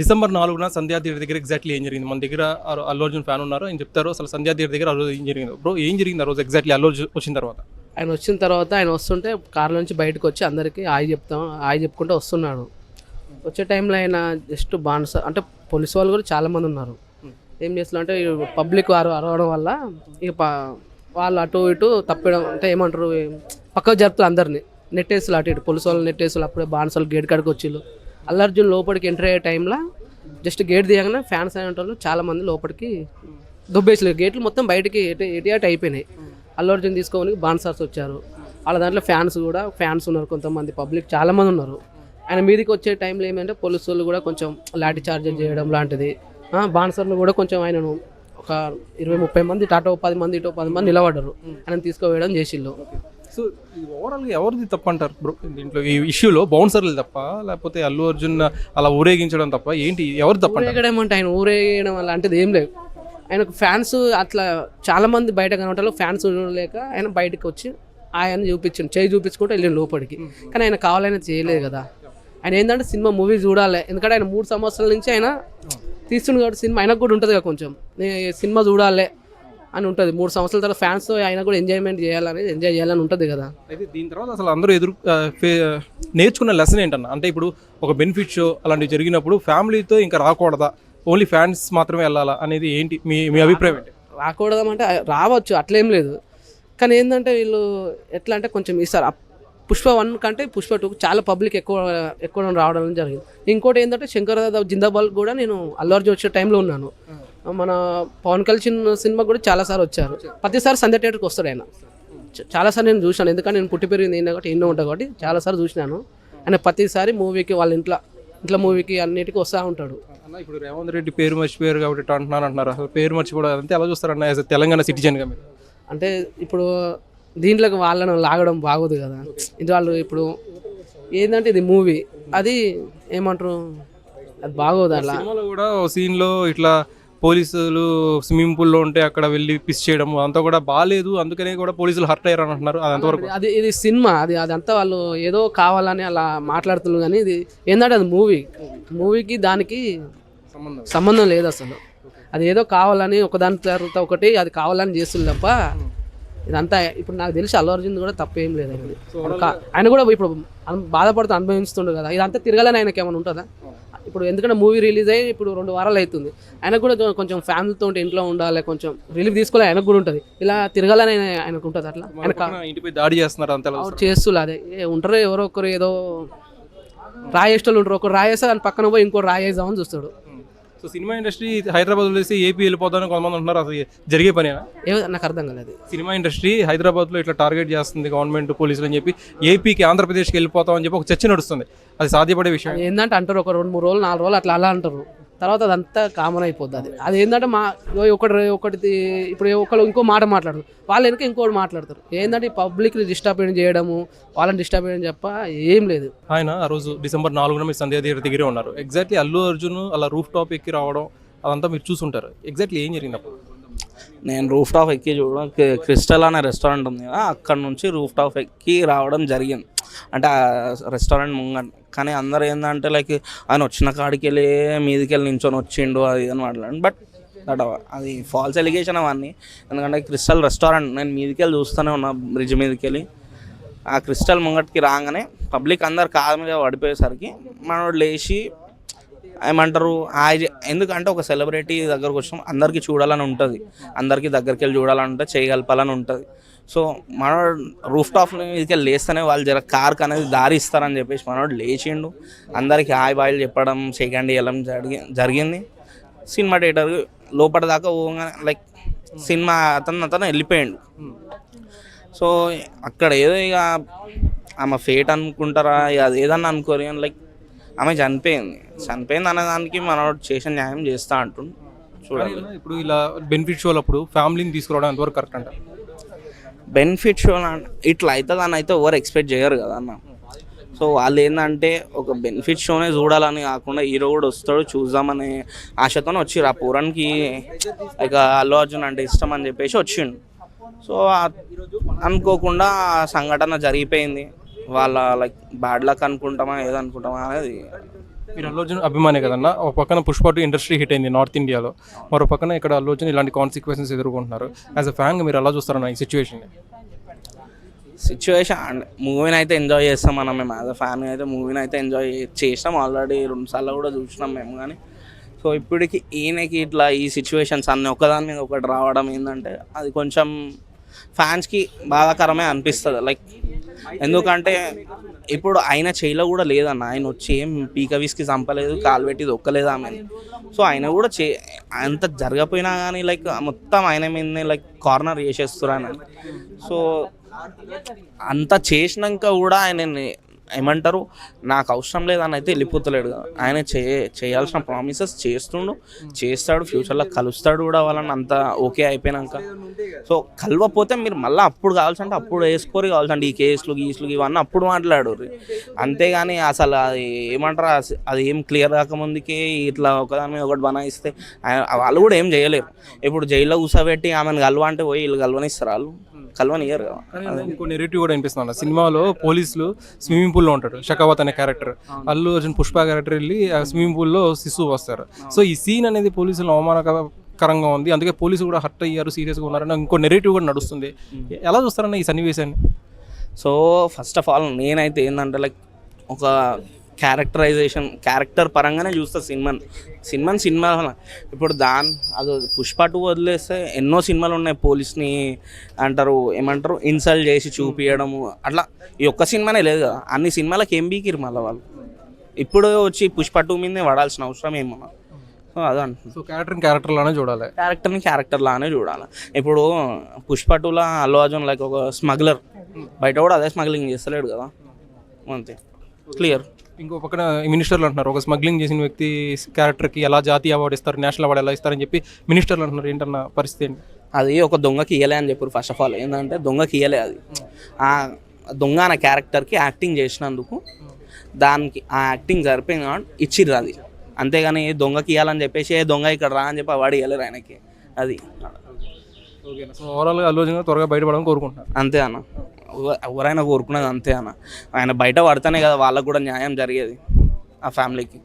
December నాలుగున సంధ్యా theatre దగ్గర exactly ఏం జరిగింది? మన దగ్గర అల్లు అర్జున్ ఫ్యాన్ ఉన్నారు ఆయన చెప్తారు. అసలు సంధ్యా థియేటర్ దగ్గర ఆ రోజు ఏం జరిగింది? బ్రో ఏం జరిగింది ఆ రోజు ఎగ్జాక్ట్లీ అల్లు వచ్చిన తర్వాత? ఆయన వచ్చిన తర్వాత ఆయన వస్తుంటే కార్ నుంచి బయటకు వచ్చి అందరికీ ఆయి చెప్తాం ఆయి చెప్పుకుంటూ వస్తున్నాడు. వచ్చే టైంలో ఆయన జస్ట్ బాన్స అంటే పోలీసు వాళ్ళు కూడా చాలా మంది ఉన్నారు. ఏం చేస్తున్నారు అంటే పబ్లిక్ వారు అరవడం వల్ల ఇక వాళ్ళు అటు ఇటు తప్పడం అంటే ఏమంటారు పక్కకు జరుపుతారు అందరినీ. నెట్టేసులు అటు ఇటు పోలీసు వాళ్ళు నెట్టేసులు అప్పుడే బాన్సాలు గేట్ కాడికి వచ్చిళ్ళు. అల్లర్జున్ లోపలికి ఎంటర్ అయ్యే టైంలో జస్ట్ గేట్ తీయగానే ఫ్యాన్స్ అయిన వాళ్ళు చాలా మంది లోపలికి దుబ్బేసలేదు గేట్లు మొత్తం బయటికి ఎటు ఎటు అటు అయిపోయినాయి. అల్లు అర్జున్ తీసుకోవడానికి బాన్సార్స్ వచ్చారు. వాళ్ళ దాంట్లో ఫ్యాన్స్ కూడా ఫ్యాన్స్ ఉన్నారు కొంతమంది పబ్లిక్ చాలా మంది ఉన్నారు. ఆయన మీదకి వచ్చే టైంలో ఏమంటే పోలీసు వాళ్ళు కూడా కొంచెం లాఠీ చార్జెస్ చేయడం లాంటిది. బాన్సర్లు కూడా కొంచెం ఆయనను ఒక ఇరవై ముప్పై మంది టాటో పది మంది ఇటో పది మంది నిలబడ్డారు. ఆయన తీసుకువేయడం చేసిళ్ళు. సో ఓవరాల్గా ఎవరిది తప్ప అంటారు బ్రో దీంట్లో ఈ ఇష్యూలో బౌన్సర్లు తప్ప లేకపోతే అల్లు అర్జున్ అలా ఊరేగించడం తప్ప ఏంటి ఎవరు తప్ప ఊరేగడం ఆయన ఊరేగడం అలాంటిది ఏం లేదు. ఆయనకు ఫ్యాన్స్ అట్లా చాలా మంది బయట కనబడాలి ఫ్యాన్స్ లేక ఆయన బయటకు వచ్చి ఆయన చూపించిండు చేయి చూపించుకుంటూ వెళ్ళిండు లోపలికి. కానీ ఆయన కావాలని చేయలేదు కదా. ఆయన ఏంటంటే సినిమా మూవీ చూడాలి. ఎందుకంటే ఆయన మూడు సంవత్సరాల నుంచి ఆయన తీస్తుండు కాబట్టి సినిమా ఆయనకు కూడా ఉంటుంది కదా కొంచెం సినిమా చూడాలి. అని ఉంటుంది. మూడు సంవత్సరాల తర్వాత ఫ్యాన్స్ ఆయన కూడా ఎంజాయ్మెంట్ చేయాలని ఎంజాయ్ చేయాలని ఉంటుంది కదా. అయితే దీని తర్వాత అసలు అందరూ ఎదురు నేర్చుకున్న లెసన్ ఏంటన్న? అంటే ఇప్పుడు ఒక బెనిఫిట్ షో అలాంటివి జరిగినప్పుడు ఫ్యామిలీతో ఇంకా రాకూడదా? ఓన్లీ ఫ్యాన్స్ మాత్రమే వెళ్ళాలా? అనేది ఏంటి? మీ మీ అభిప్రాయం ఏంటి? రాకూడదామంటే రావచ్చు. అట్లేం లేదు. కానీ ఏంటంటే వీళ్ళు ఎట్లా అంటే కొంచెం ఈసారి అప్- పుష్ప వన్ కంటే పుష్ప టూ చాలా పబ్లిక్ ఎక్కువ ఎక్కువ రావడం జరిగింది. ఇంకోటి ఏంటంటే శంకర్ దాదా జిందాబాల్ కూడా నేను అల్లు అర్జున్ వచ్చే టైంలో ఉన్నాను. మన పవన్ కళ్యాణ్ సినిమా కూడా చాలాసార్లు వచ్చారు. ప్రతిసారి సంధ్య థియేటర్కి వస్తాడు ఆయన. చాలాసార్లు నేను చూశాను ఎందుకంటే నేను పుట్టి పెరిగింది ఏంటో కాబట్టి ఎన్నో ఉంటాను కాబట్టి చాలాసార్లు చూసినాను. ఆయన ప్రతిసారి మూవీకి వాళ్ళ ఇంట్లో ఇంట్లో మూవీకి అన్నిటికీ వస్తూ ఉంటాడు. అన్న ఇప్పుడు రేవంత్ రెడ్డి పేరు మర్చిపోయారు కాబట్టి అంటున్నాను అంటున్నారు. అసలు పేరు మర్చిపోవడం అంతే ఎలా చూస్తారన్న యాజ్ తెలంగాణ సిటిజన్గా మీరు? అంటే ఇప్పుడు దీంట్లోకి వాళ్ళను లాగడం బాగోదు కదా. ఇది వాళ్ళు ఇప్పుడు ఏంటంటే ఇది మూవీ. అది ఏమంటారు? అది బాగోదు అలా కూడా సీన్లో ఇట్లా పోలీసులు స్విమ్మింగ్ పూల్లో ఉంటే అక్కడ వెళ్ళి పిస్ చేయడం అంతా కూడా బాగాలేదు అందుకనే కూడా పోలీసులు హర్ట్ అయ్యారు అని అంటున్నారు అది అంతవరకు అది ఇది సినిమా. అది అదంతా వాళ్ళు ఏదో కావాలని అలా మాట్లాడుతున్నారు కానీ ఇది ఏంటంటే అది మూవీ మూవీకి దానికి సంబంధం సంబంధం లేదు అసలు. అది ఏదో కావాలని ఒకదాని తర్వాత ఒకటి అది కావాలని చేస్తుంది తప్ప ఇదంతా ఇప్పుడు నాకు తెలిసి అల్లు అర్జున్ కూడా తప్పేం లేదు ఆయన కూడా ఇప్పుడు బాధపడుతూ అనుభవిస్తుండు కదా. ఇదంతా తిరగాలని ఆయనకి ఏమైనా ఉంటుందా ఇప్పుడు ఎందుకంటే మూవీ రిలీజ్ అయ్యి ఇప్పుడు రెండు వారాలు అవుతుంది. ఆయనకు కూడా కొంచెం ఫ్యామిలీతో ఇంట్లో ఉండాలి కొంచెం రిలీఫ్ తీసుకోవాలి ఆయనకు కూడా ఉంటుంది. ఇలా తిరగాలని ఆయన- ఆయనకు ఉంటుంది అట్లా. ఆయన ఇంటిపై దాడి చేస్తున్నారు అంత చేస్తులు అదే. ఉంటారు ఎవరో ఒకరు ఏదో రాయేష్టలు ఉంటారు. ఒకరు రాయేస్తే దాని పక్కన పోయి ఇంకో రాయేద్దామని చూస్తాడు. సో సినిమా ఇండస్ట్రీ హైదరాబాద్ వదిలేసి ఏపీ వెళ్ళిపోతామని కొంతమంది అంటున్నారు అసలు జరిగే పనేనా ఏ నాకు అర్థం కాలేదు. సినిమా ఇండస్ట్రీ హైదరాబాద్లో ఇట్లా టార్గెట్ చేస్తుంది గవర్నమెంట్ పోలీసులు అని చెప్పి ఏపీకి ఆంధ్రప్రదేశ్కి వెళ్ళిపోతామని చెప్పి ఒక చర్చ నడుస్తుంది. అది సాధ్యపడే విషయం. ఏంటంటే అంటారు ఒక రెండు మూడు రోజులు నాలుగు రోజులు అట్లా అలా అంటారు. తర్వాత అదంతా కామన్ అయిపోద్ది అది. అది ఏంటంటే మా ఒకటి ఒకటి ఇప్పుడు ఒకళ్ళు ఇంకో మాట మాట్లాడరు. వాళ్ళు వెనక ఇంకోటి మాట్లాడతారు. ఏంటంటే పబ్లిక్ని డిస్టర్బ్ చేయడము వాళ్ళని డిస్టర్బ్ చేయడం తప్ప ఏం లేదు. ఆయన ఆ రోజు డిసెంబర్ నాలుగున మీరు సంధ్యా థియేటర్ దగ్గరే ఉన్నారు. ఎగ్జాక్ట్లీ అల్లు అర్జున్ అలా రూఫ్ టాప్ ఎక్కి రావడం అదంతా మీరు చూసుంటారు. ఎగ్జాక్ట్లీ ఏం జరిగింది అప్పుడు నేను రూఫ్ టాప్ ఎక్కి చూడడం క్రి- క్రిస్టల్ అనే రెస్టారెంట్ ఉంది కదా అక్కడ నుంచి రూఫ్ టాప్ ఎక్కి రావడం జరిగింది. అంటే ఆ రెస్టారెంట్ ముంగ కానీ అందరు ఏంటంటే లైక్ ఆయన వచ్చిన కాడికి వెళ్ళి మీదికి వెళ్ళి నించొని వచ్చిండు అది అని మాట్లాడండి. బట్ దట్ అది ఫాల్స్ ఎలిగేషన్ అవన్నీ. ఎందుకంటే క్రిస్టల్ రెస్టారెంట్ నేను మీదికి వెళ్ళి చూస్తూనే ఉన్నా బ్రిడ్జ్ మీదకి వెళ్ళి ఆ క్రిస్టల్ ముంగటికి రాగానే పబ్లిక్ అందరు కాదు మీద పడిపోయేసరికి మనోడు లేచి ఏమంటారు? హాయ్ ఎందుకంటే ఒక సెలబ్రిటీ దగ్గరకు వచ్చినాం అందరికీ చూడాలని ఉంటుంది. అందరికీ దగ్గరికి వెళ్ళి చూడాలని ఉంటుంది చేయగలపాలని ఉంటుంది. సో మనోడు రూఫ్ టాప్ మీదకి లేస్తేనే వాళ్ళు జర కార్కి అనేది దారి ఇస్తారని చెప్పేసి మనోడు లేచిండు. అందరికీ హాయ్ బాయ్లు చెప్పడం చేయకండి ఇవ్వడం జరిగి జరిగింది. సినిమా థియేటర్ లోపల దాకా పోగానే లైక్ సినిమా అతను అతను వెళ్ళిపోయాడు. సో అక్కడ ఏదో ఇక ఆమె ఫేట్ అనుకుంటారా ఇక అది ఏదన్నా అనుకోరు లైక్ ఆమె చనిపోయింది. చనిపోయింది అనే దానికి మనోడు చేసిన న్యాయం చేస్తా అంటుండు. చూడాలి ఇప్పుడు ఇలా బెనిఫిట్ షోలు అప్పుడు ఫ్యామిలీని తీసుకురావడం ఎంతవరకు కరెక్ట్ అంటారు బెనిఫిట్ షో ఇట్లా అవుతుంది అని అయితే ఎవరు ఎక్స్పెక్ట్ చేయరు కదా అన్న. సో వాళ్ళు ఏంటంటే ఒక బెనిఫిట్ షోనే చూడాలని కాకుండా హీరో కూడా వస్తాడు చూద్దామనే ఆశతో వచ్చిర్రు. ఆ పూరానికి ఇక అల్లు అర్జున్ అంటే ఇష్టం అని చెప్పేసి వచ్చిండు. సో అనుకోకుండా సంఘటన జరిగిపోయింది. వాళ్ళ లైక్ బ్యాడ్ లక్ అనుకుంటామా ఏదనుకుంటామా అనేది. మీరు అల్లు అర్జున్ అభిమానే కదన్న ఒక పక్కన పుష్ప టూ ఇండస్ట్రీ హిట్ అయింది నార్త్ ఇండియాలో. మరో పక్కన ఇక్కడ అల్లు అర్జున్ ఇలాంటి కాన్సిక్వెన్సెస్ ఎదుర్కొంటున్నారు. యాజ్ అ ఫ్యాన్గా మీరు ఎలా చూస్తారన్న ఈ సిచ్యువేషన్ సిచ్యువేషన్ మూవీని అయితే ఎంజాయ్ చేస్తాం మనం మేము. యాజ్ అ ఫ్యాన్ అయితే మూవీని అయితే ఎంజాయ్ చేసినాం ఆల్రెడీ రెండు సార్లు కూడా చూసినాం మేము కానీ. సో ఇప్పటికి ఈయనకి ఇట్లా ఈ సిచ్యువేషన్స్ అన్ని ఒకదాని మీద ఒకటి రావడం ఏంటంటే అది కొంచెం ఫ్యాన్స్కి బాధాకరమే అనిపిస్తుంది. లైక్ ఎందుకంటే ఇప్పుడు ఆయన చేయిలో కూడా లేదన్న. ఆయన వచ్చి ఏం పీక విస్కి చంపలేదు కాలు పెట్టి దొక్కలేదు ఆమె సో ఆయన కూడా చే అంత జరగపోయినా కానీ లైక్ మొత్తం ఆయన మీదనే లైక్ కార్నర్ చేసేస్తారు ఆయన. సో అంత చేసినాక కూడా ఆయన ఏమంటారు? నాకు అవసరం లేదని అయితే వెళ్ళిపోతలేడు ఆయన చే చేయాల్సిన ప్రామిసెస్ చేస్తుండు. చేస్తాడు ఫ్యూచర్లో కలుస్తాడు కూడా వాళ్ళని అంత ఓకే అయిపోయినాక. సో కలవపోతే మీరు మళ్ళీ అప్పుడు కావాల్సంటే అప్పుడు వేసుకోరు కావాల్సండి ఈ కేసులు గీసులు ఇవన్నీ అప్పుడు మాట్లాడు అంతేగాని అసలు అది ఏమంటారు? అది ఏం క్లియర్ కాకముందుకే ఇట్లా ఒకదాని మీద ఒకటి బనాయిస్తే ఆయన- వాళ్ళు కూడా ఏం చేయలేరు. ఇప్పుడు జైల్లో కూర్చోబెట్టి ఆమెను కలవ అంటే పోయి వీళ్ళు కలవనిస్తారు వాళ్ళు. కలవనియ్యరు కదా. కానీ ఇంకో నెరేటివ్ కూడా అనిపిస్తుంది సినిమాలో పోలీసులు స్విమ్మింగ్ పూల్లో ఉంటాడు షకావత్ అనే క్యారెక్టర్ అల్లు అర్జున్ పుష్ప క్యారెక్టర్ వెళ్ళి ఆ స్విమ్మింగ్ పూల్లో శిశువు వస్తారు. సో ఈ సీన్ అనేది పోలీసులు అవమానకరంగా ఉంది. అందుకే పోలీసులు కూడా హర్ట్ అయ్యారు సీరియస్గా ఉన్నారని ఇంకో నెరేటివ్ కూడా నడుస్తుంది. ఎలా చూస్తారన్న ఈ సన్నివేశాన్ని? సో ఫస్ట్ ఆఫ్ ఆల్ నేనైతే ఏంటంటే లైక్ ఒక క్యారెక్టరైజేషన్ క్యారెక్టర్ పరంగానే చూస్తా సినిమాని. సినిమాని సినిమా ఇప్పుడు దాని అది పుష్ప టూ వదిలేస్తే ఎన్నో సినిమాలు ఉన్నాయి. పోలీస్ని అంటారు ఏమంటారు ఇన్సల్ట్ చేసి చూపించడము అట్లా. ఈ ఒక్క సినిమానే లేదు కదా. అన్ని సినిమాలకు ఏం బీకిరు మళ్ళీ వాళ్ళు? ఇప్పుడు వచ్చి పుష్ప టూ మీదనే పడాల్సిన అవసరం ఏమన్నా సో సో క్యారెక్టర్ క్యారెక్టర్ లానే చూడాలి. క్యారెక్టర్ని క్యారెక్టర్ లానే చూడాలి. ఇప్పుడు పుష్ప టూలో అల్లు అర్జున్ లైక్ ఒక స్మగ్లర్ బయట కూడా అదే స్మగ్లింగ్ చేస్తలేడు కదా. అంతే. క్లియర్ ఇంకో పక్కన మినిస్టర్లు అంటున్నారు. ఒక స్మగ్లింగ్ చేసిన వ్యక్తి క్యారెక్టర్కి ఎలా జాతీయ అవార్డు ఇస్తారు నేషనల్ అవార్డు ఎలా ఇస్తారని చెప్పి మినిస్టర్లు అంటున్నారు. ఏంటన్న పరిస్థితి ఏంటి? అది ఒక దొంగకి ఇయ్యలే అని చెప్పారు ఫస్ట్ ఆఫ్ ఆల్ ఏంటంటే దొంగకి ఇయ్యలే అది. ఆ దొంగ అనే క్యారెక్టర్కి యాక్టింగ్ చేసినందుకు దానికి ఆ యాక్టింగ్ సరిపోయింది కాబట్టి ఇచ్చిర్రు అది. అంతేగాని దొంగకి ఇవ్వాలని చెప్పేసి ఏ దొంగ ఇక్కడ రా అని చెప్పి వాడు ఇవ్వలేరు ఆయనకి. అది. ఓకేనా. సో ఓవరాల్గా అల్లు గారు త్వరగా బయటపడాలని కోరుకుంటున్నారు. అంతే అన్న. ఎవరైనా కోరుకున్నది అంతే అన్న. ఆయన బయట పడితేనే కదా వాళ్ళకు కూడా న్యాయం జరిగేది. ఆ ఫ్యామిలీకి.